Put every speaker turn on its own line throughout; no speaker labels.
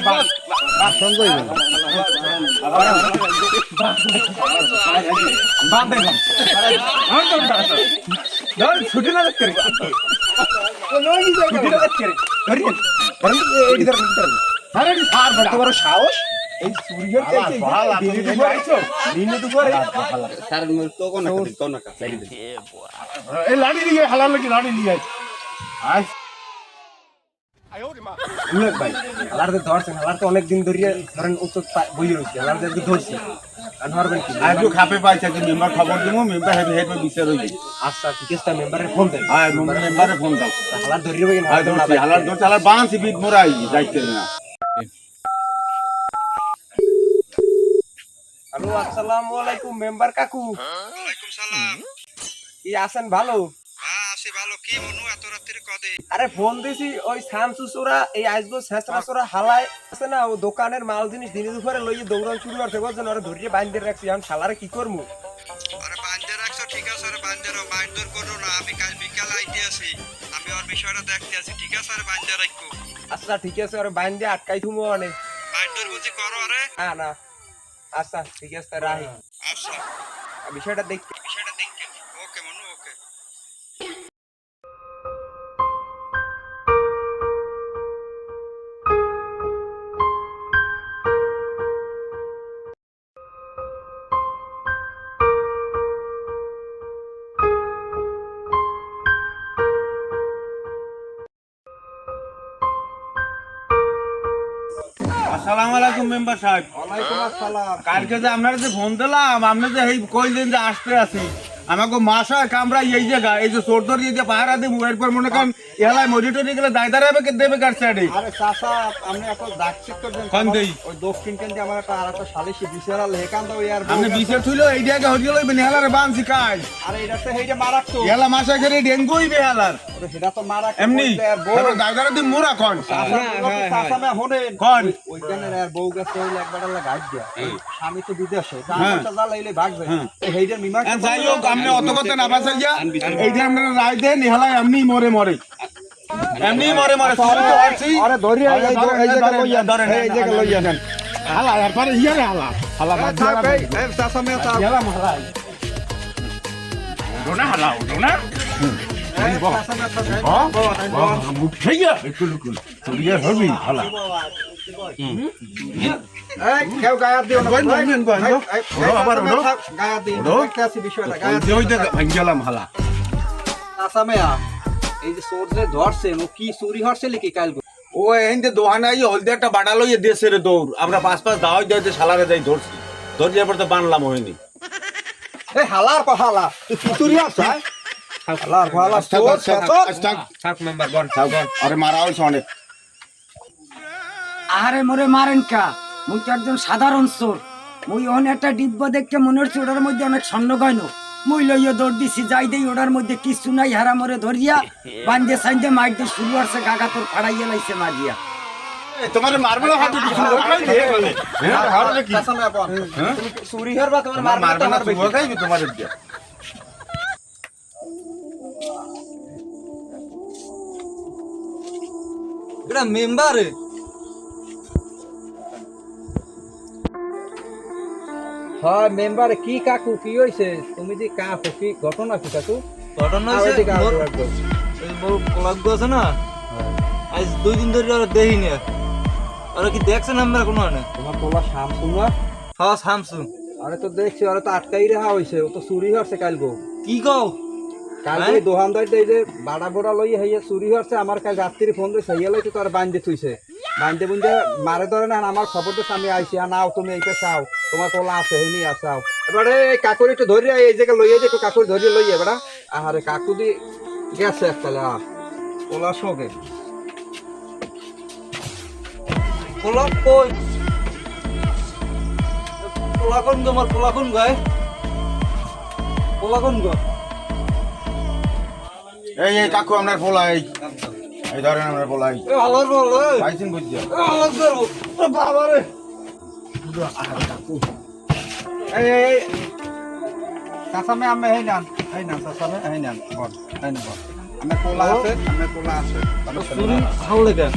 সাহস। এই
কোন
এই লাড়ি নিয়ে হালার লাগি লাড়ি নিয়ে আয়। ভাই। হালার তো ধরছেন হালার অনেক দিন ধরে ধরেন উত্তর বই রয়েছে ধরছি। আর ধরবেন কি?
আজও খাপে পাইছে যে মেম্বার খবর দিব মেম্বার বিচার
আচ্ছা ঠিক আছে মেম্বারে ফোন দেন।
হ্যাঁ মেম্বারে ফোন দাও।
হালার ধরে রইবেন
হ্যাঁ ধরছি হালার ধরছি হালার বাঁশি বিট মোরাই যাইতে না।
হ্যালো আসসালামু আলাইকুম মেম্বার কাকু।
ওয়ালাইকুম সালাম।
কি আছেন ভালো
হ্যাঁ আছি ভালো? কি মনু এত রাত্রির কদে?
আরে ফোন দিছি ওই শামসু এই আইসবো শেষরা হালায় আছে না ও দোকানের মাল জিনিস দিনে দুপুরে লইয়ে দৌড়ান শুরু ওরা ধরিয়ে রাখছি এখন শালারে কি করব
আরে বান্ধে রাখছো ঠিক আছে আরে বান্ধে রাখো মারধর করো না আমি কাল বিকাল আইতে আছি আমি ওর বিষয়টা দেখতে আছি ঠিক আছে আরে বান্ধে রাখো।
আচ্ছা ঠিক আছে আটকাই থুমো অনেক।
মারধর বুঝি করো আরে
না না। আচ্ছা ঠিক আছে রাহি।
আচ্ছা।
বিষয়টা
দেখতে
আসসালামু আলাইকুম মেম্বার সাহেব।
ওয়ালাইকুম আসসালাম।
কালকে যে আপনারা যে ফোন দিলাম আপনি যে এই কইলেন যে আসতে আছি। আমাকে মাসা কামরা এই জায়গা এই যে চোর ধর যে পাহারা দিব এরপর মনে করেন এলাকায় মডিটরি গেলে দায়দার হবে কে দেবে কার সাইডে
আরে চাচা আপনি এখন ডাক চেক
কোন দেই?
ওই দক্ষিণ কেন্দ্রে আমার একটা আর একটা সালিশি বিশাল হেকান দাও ইয়ার
আপনি বিছে থুইলো এই জায়গা হেলারে বানছি কাজ।
আরে এটা তো হেইটা মারাক তো
হেলা মাসা করে ডেঙ্গুই বেহালার
ওরে সেটা তো মারাক
এমনি? দায়দার দিন মোরা কোন?
চাচা চাচা না হনেন।
কোন?
ওইখানে আর বউ গেছে হইলে একবার গাইড দিয়া। স্বামী তো বিদেশে
হ্যাঁ।
ভাগবে হেইটার মীমাংসা
আর যাই হোক আপনি অত কথা না বাঁচাইয়া এইটা আপনারা রায় দেন হেলায় এমনি মরে মরে। এমনি মরে মরে সরি তো আছি।
আরে ধরি এই এই এই জায়গা লইয়া
ধরেন,
এই জায়গা লইয়া নেন
হালা এরপরে ইয়ারে হালা। হালা বাদ দিয়া
থাক এই এই চাচা মেয়ে চাচা।
ইয়ালা মালা ডোনা হালা ডোনা মুখ খাইয়া একটু লুকুন তুলিয়া হবি হালা।
এই,
যে
ও কি চুরি হরছে নাকি কাল
ও দোহানা হলদে একটা বাড়া লইয়ে দেশে রে দৌড়। আমরা পাঁচ পাঁচ দাওয়াই দিয়েছে শালারে যাই ধরছি। ধরিয়ে পর তো বানলাম হয়নি
হালার হালা। তুই কি চুরি হরছ হালার হালা
থাক
আরে মারা অনেক।
আরে মোরে মারেন কা মুই তো একজন সাধারণ চোর মুই অনেক একটা ডিব্বা দেখতে মনে হচ্ছে ওটার মধ্যে অনেক স্বর্ণ গয়ন মুই লইয়া দৌড় দিছি যাই দেই ওটার মধ্যে কিছু নাই হারা মরে ধরিয়া বান্ধে সাইন্দে দিয়ে শুরু হচ্ছে কাকা তোর ফাড়াইয়া লাইছে মারিয়া
তোমার মারবে হাতে হ্যাঁ
চুরি হরবা মারবে
না
এটা মেম্বার হ্যাঁ মেম্বার কি কাকু কি হইছে? তুমি যে কাকু কি ঘটনা কি কাকু?
ঘটনা
আরও
মোর আছে না? আজ দুই দিন ধরে ওরা দেখিনি ওরা কি দেখছেন আমরা কোনো মানে
তোমার তোলা শামসুন না?
হ্যাঁ
আরে তো দেখছি ওরা তো আটকাই রাখা হইছে ও তো চুরি হচ্ছে কাল গো
কি কও?
কাল
হ্যাঁ?
ওই দোকানদার এই যে বাড়া বোড়া লই হইয়া চুরি হচ্ছে আমার কাল রাত্রি ফোন দিয়ে সাইয়া লইতে তো আর বান্ধে থুইছে। বান্ধে বুঝে মারে ধরে না আমার খবর তো আমি আইছি আর নাও তুমি এইটা চাও। তোমার তোলা আছে হেনি আসাও এবারে কাকুর একটু ধরিয়া এই জায়গায় লইয়া একটু কাকুর ধরিয়ে লইয়া এবারে। আরে কাকু দি গেছে একতালে। আ পোলা শোকে। কই?
পোলা কোন গো আমার? কোন গায় পোলা কোন গো?
এই এই কাকু আপনার পোলা এই। এই ধরেন আপনার পোলা এই।
এ ভালো
পাইছেন বুঝছ
ভালো বাবা রে এই আমি এই নান এই নান এই নান বল এই নান বল। আমি আছে আমি আছে
চুরি ভালো লেগে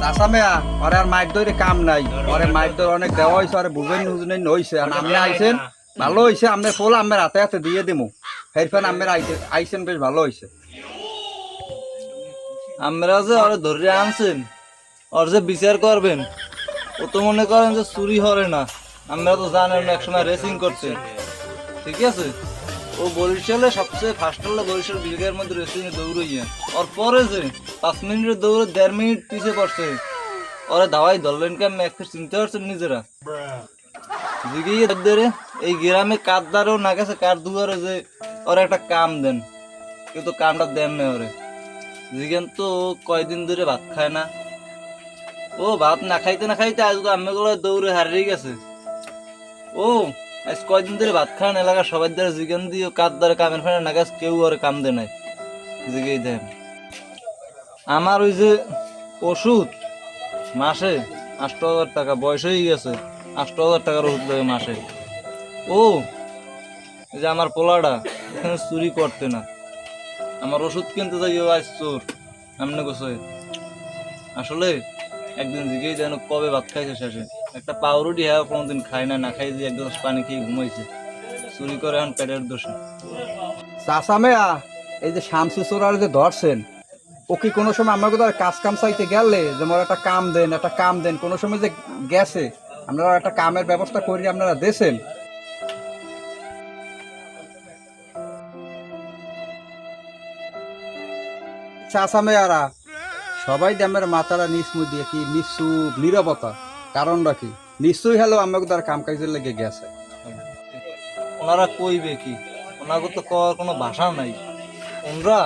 সাসামে ওরে আর মাইক ধরে কাম নাই ওরে মাইক ধরে অনেক দেওয়া হয়েছে ওরে বুঝেন হুজুনেন হইছে। আর আপনি আইছেন ভালো হইছে আপনার পোলা আমি রাতে হাতে দিয়ে দিমু। হেরফান আমের আইছেন বেশ ভালো হইছে।
আমরা যে ওরে ধরে আনছেন। ওর যে বিচার করবেন, ও তো মনে করেন যে চুরি হরে না। আমরা তো জানেন একসময় রেসিং করতে ঠিক আছে? ও বরিশালে সবচেয়ে ফার্স্ট হলো বরিশাল বিঘের মধ্যে রেসিং এ দৌড়ইয়া। ওর পরে যে পাঁচ মিনিটের দৌড়ে দেড় মিনিট পিছিয়ে পড়ছে, ওরে দাওয়াই ধরলেন কেন একটু চিনতে পারছেন নিজেরা? জিগিয়ে ধরে এই গ্রামে কার দ্বারাও না গেছে, কার দুয়ারে যে ওরা একটা কাম দেন। কিন্তু কামটা দেন না ওরে। জিগেন তো কয়দিন ধরে ভাত খায় না। ও ভাত না খাইতে না খাইতে আজকে আমি গুলো দৌড়ে হারিয়ে গেছে। ও, আজ কয়দিন ধরে ভাত খান, এলাকার সবাই ধরে জিগেন দিয়ে কার দ্বারা কামের ফেনে না গেছে কেউ ওরে কাম দে নাই। জিগেই দেন। আমার ওই যে ওষুধ, মাসে আষ্ট হাজার টাকা, বয়স হয়ে গেছে, আষ্ট হাজার টাকার ওষুধ লাগে মাসে। ও যে আমার পোলাটা, এখানে চুরি করতে না। আমার ওষুধ কিনতে যাই আজ চোর সামনে গোসে আসলে একদিন জিগেই যেন কবে ভাত খাইছে শেষে। একটা পাউরুটি হ্যাঁ কোনোদিন খায় না না খাই যে এক গ্লাস পানি খেয়ে ঘুমাইছে। চুরি করে এখন পেটের দোষে
সাসামে এই যে শামসু চোরার যে ধরছেন, ও কি কোনো সময় আমাকে তো কাজ কাম চাইতে গেলে যে মোর একটা কাম দেন, একটা কাম দেন, কোনো সময় যে গেছে, আপনারা একটা কামের ব্যবস্থা করি আপনারা দেছেন? চাষামে আরা সবাই দামের মাথাটা নিসমু দিয়ে কি নিশ্চুপ নিরবতা? কারণটা কি? নিশ্চয়ই হলো আমাকে তার কাম কাজের লেগে গেছে।
ওনারা কইবে কি? ওনাকে তো কওয়ার কোনো ভাষা নাই। ওনরা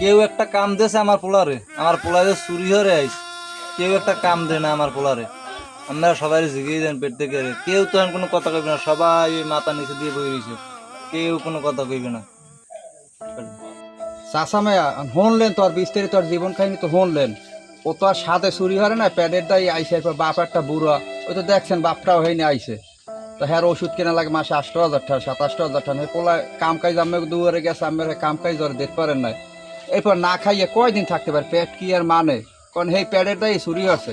কেউ একটা কাম দেছে আমার পোলারে আমার পোলারে চুরি হরে আইস কেউ একটা কাম দে না আমার পোলারে। আপনারা সবাই জিগিয়ে দেন পেট থেকে। কেউ তো কোনো কথা কইবে না। সবাই মাথা নিচে দিয়ে বই রয়েছে কেউ কোনো কথা কইবে না।
চাষামে হনলেন তো আর বিস্তারিত আর জীবন কাহিনী তো হনলেন ও তো আর সাথে চুরি হরে না প্যাডের দাই আইসে এরপর বাপ একটা বুড়া। ওই তো দেখছেন, বাপটাও হয়নি আইসে। তো হ্যাঁ ওষুধ কেনা লাগে মাসে আষ্ট হাজার টাকা সাতাশটা হাজার টাকা। পোলা, কাম কাজ আমি দুয়ারে গেছে আমি কাম কাজ ধরে দেখতে পারেন না এরপর না খাইয়ে কয়দিন থাকতে পারে? পেট কি আর মানে? কারণ এই প্যাডের দাই চুরি হচ্ছে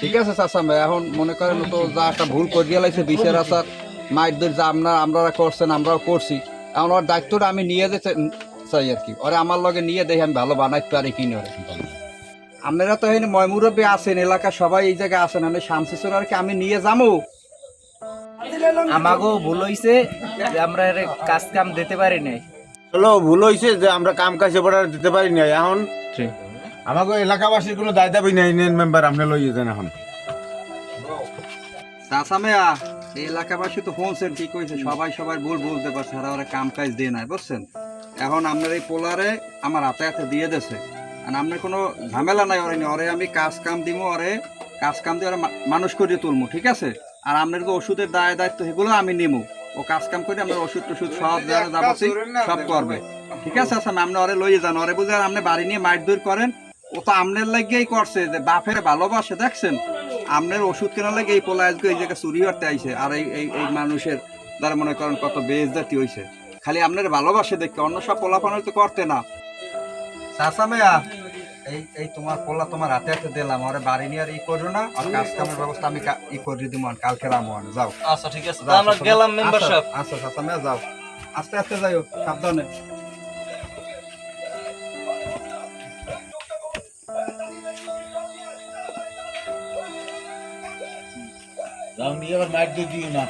ঠিক আছে চাষামে এখন মনে করেন তো যা একটা ভুল করিয়া লাগছে বিষের আসার মায়ের দূর যা আপনারা আপনারা করছেন, আমরাও করছি। এখন ওর দায়িত্বটা আমি নিয়ে যেতে চাই আর কি। ওরে আমার লগে নিয়ে দেখি আমি ভালো বানাইতে পারি কিনে ওরে। আপনারা তো এখানে ময়মুরব্বী আছেন এলাকার সবাই এই জায়গায় আছেন আমি শামসিসুর আর কি আমি নিয়ে যাব
আমাকেও ভুল হইছে যে আমরা এর কাজ কাম দিতে পারি নাই।
চলো ভুল হয়েছে যে আমরা কাম কাজ আর দিতে পারি না এখন? আমাকে এলাকাবাসীর কোনো দায় দাবি নেই নেন মেম্বার আপনি লই যেতেন এখন।
চাষামেয়া এই এলাকাবাসী তো শুনছেন ঠিক হয়েছে সবাই সবাই ভুল বলতে পারছে আর ওরা কাম কাজ দিয়ে নাই বুঝছেন? এখন আপনার এই পোলারে আমার হাতে হাতে দিয়ে দেছে আর আপনার কোনো ঝামেলা নাই ওরে। ওরে আমি কাজ কাম দিব ওরে কাজ কাম দিয়ে ওরে মানুষ করিয়ে তুলবো ঠিক আছে? আর আপনার যে ওষুধের দায় দায়িত্ব সেগুলো আমি নিবো ও কাজ কাম করে আপনার ওষুধ টষুধ সব যারা যাবতীয় সব করবে। ঠিক আছে আচ্ছা আপনি ওরে লইয়ে যান ওরে বুঝে আপনি বাড়ি নিয়ে মাইট দূর করেন। ও তো আমনের লাগিয়েই করছে যে বাপের ভালোবাসে দেখছেন? আমনের ওষুধ কেনার লাগে এই পোলা আজকে এই জায়গায় চুরি করতে আইছে আর এই এই মানুষের দ্বারা মনে করেন কত বেজদাতি হইছে। খালি আপনার ভালোবাসে দেখতে অন্য সব পোলা পানো তো করতে না। চাষামেয়া এই এই তোমার পোলা তোমার হাতে হাতে দিলাম আরে বাড়ি নিয়ে আর ই করো না আর কাজ কামের ব্যবস্থা আমি ই করে দিব আর কালকে রামো আর যাও।
আচ্ছা ঠিক আছে আমরা গেলাম মেম্বার সাহেব
আচ্ছা চাষামেয়া যাও। আস্তে আস্তে যাইও সাবধানে।
রাউন্ড আবার মাইক দিয়ে দিও না।